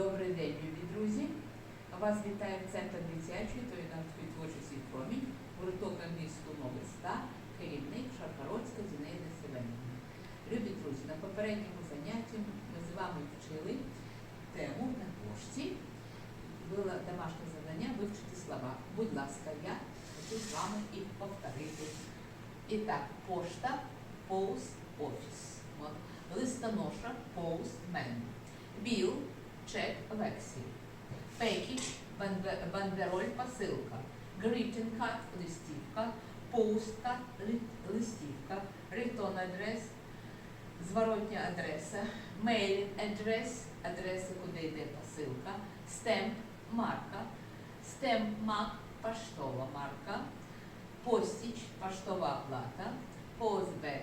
Добрий день, любі друзі! Вас вітає Центр дитячої та юнацької творчості промінь, гурток англійського мови ста, керівник Шарпароцька Зінаїда Семенівна. Любі друзі, на попередньому занятті ми з вами вчили тему на пошті. Було домашнє завдання вивчити слова. Будь ласка, я хочу з вами їх повторити. І так, пошта, post, office. Листоноша, postman. Біл, чек, вексель. Пекідж, банде- бандероль, посилка. Greeting card, листівка. Постка, ли- листівка. Return адрес, зворотня адреса. Mailing адрес, адреса, куди йде посилка. Стемп, марка. Стемп мак, поштова марка. Постіч, поштова оплата. Постбек,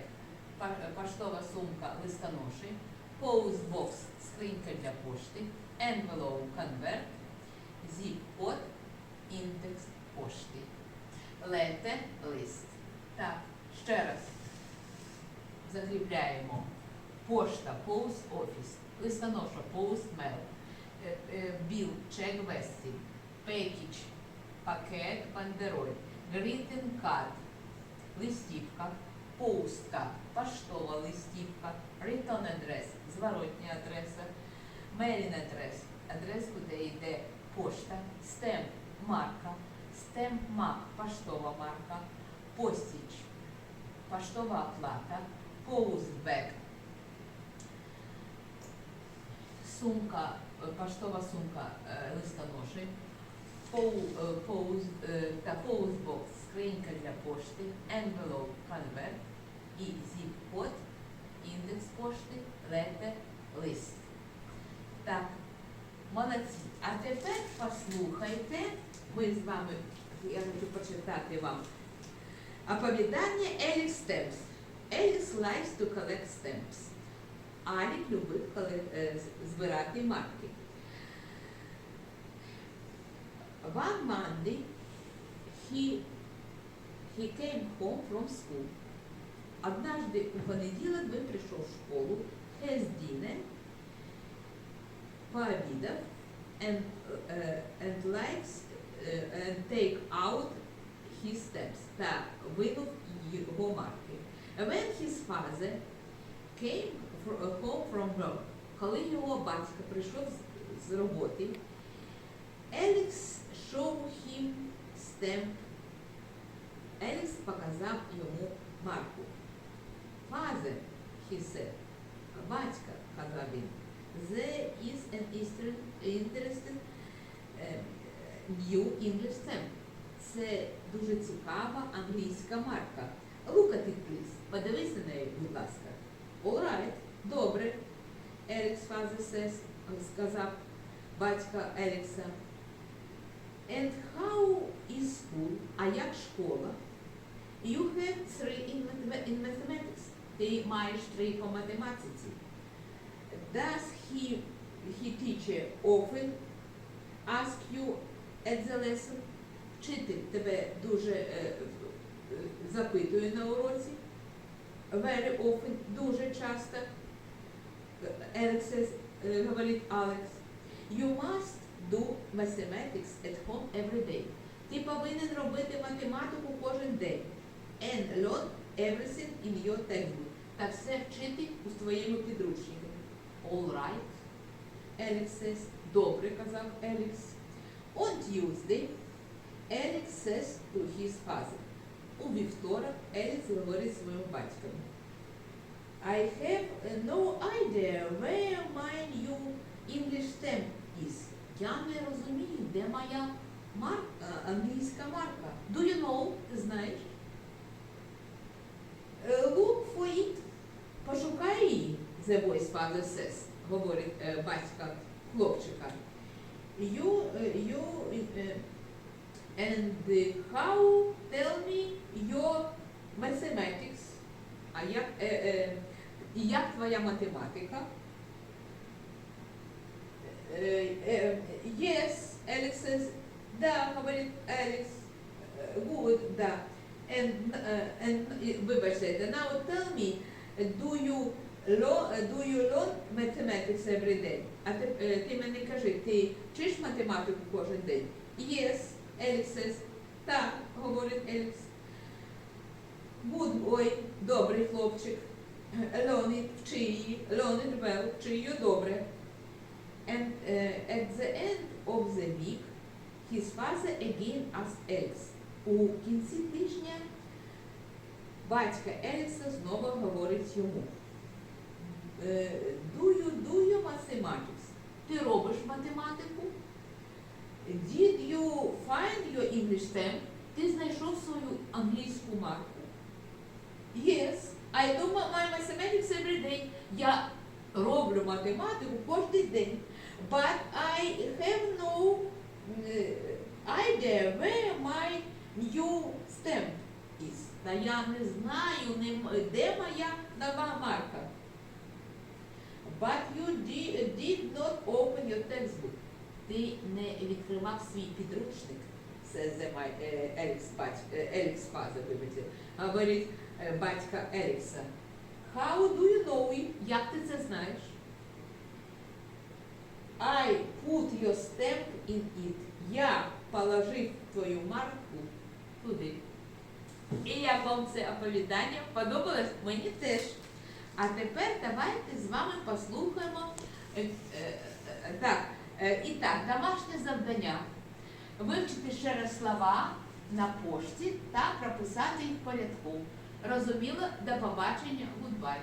поштова сумка, листоноші. Postbox, скринька для пошти. Envelope, конверт. Zip-код, індекс пошти. Лете, лист. Так, ще раз закріпляємо. Пошта, post office, листоноша, post mail, е, е, біл, чек, вестіль, пакет, бандероль, greeting card, листівка, постка, поштова листівка, return адрес, зворотня адреса, mailing адрес, адрес, куди йде пошта, стемп, марка, стемп мак, поштова марка, постіч, поштова оплата, постбек, сумка, поштова сумка е, листоноші, е, поуз, е, поузбокс, скринька для пошти, envelope, конверт і zip-код, індекс пошти, летер, лист. Так, молодці. А тепер послухайте, ми з вами, я хочу почитати вам оповідання Елік Стемпс. Елікс likes to collect stamps. Алік коли- е, збирати марки. One Monday he, he came home from school. Однажды у понеділок він прийшов в школу, has dinner, пообідав, and, uh, and likes uh, and take out his steps та винув його марки. When his father came fro- home from work, коли його батько прийшов з, роботи, Елікс show him stamp. Елікс показав йому марку. Father, he said, батька, казав він, there is an inter- interesting е, new English stamp. Це дуже цікава англійська марка. Look at it, please. Подивися на неї, будь ласка. All right, добре. Father says, сказав батька Елікса. And how is school? А як школа? You have three in, in mathematics. Ти маєш три по математиці. Does he, he teacher often ask you at the lesson? Вчитель тебе дуже е, е, запитує на уроці? Very often, дуже часто. Алекс е, говорить Алекс. You must do mathematics at home every day. Ти повинен робити математику кожен день. And learn everything in your textbook. Та все вчити у своєму підручнику. All right. Alex says. Добре, казав Елікс. On Tuesday, Alex says to his father. У вівторок Елікс говорить своєму батькові. I have no idea where my new English stamp is. Я не розумію, де моя мар... е, англійська марка. Do you know? Ти знаєш? Е, Look for it. The voice father says, говорить е, батька хлопчика. You, е, you, е, and how tell me your mathematics. А як, е, е, як твоя математика? Е, е, yes, Alex says, да, говорить Алекс, е, good, да. And, е, and, вибачте, now tell me, do you do you learn mathematics every day? А ти, е, ти мені кажи, ти вчиш математику кожен день? Yes, Alex says. Так, говорить Елікс. Good boy, добрий хлопчик. Learn it, вчи її. Learn it well, вчи її добре. And uh, at the end of the week, his father again asked Alex. У кінці тижня батька Елікса знову говорить йому. Е, Do you do you mathematics? Ти робиш математику? Did you find your English stamp? Ти знайшов свою англійську марку? Yes, I do my mathematics every day. Я роблю математику кожен день. But I have no е, idea where my new stamp is. Та я не знаю, де моя нова марка. But you did, did not open your textbook. Ти не відкривав свій підручник. Це е, бать, е, father, вибачте. Говорить е, батька Елікса. How do you know it? Як ти це знаєш? I put your stamp in it. Я положив твою марку туди. І як вам це оповідання подобалось? Мені теж. А тепер давайте з вами послухаємо. е, е, е, Так, і так, домашнє завдання. Вивчити ще раз слова на пошті та прописати їх порядку. Розуміло, до побачення, гудбай.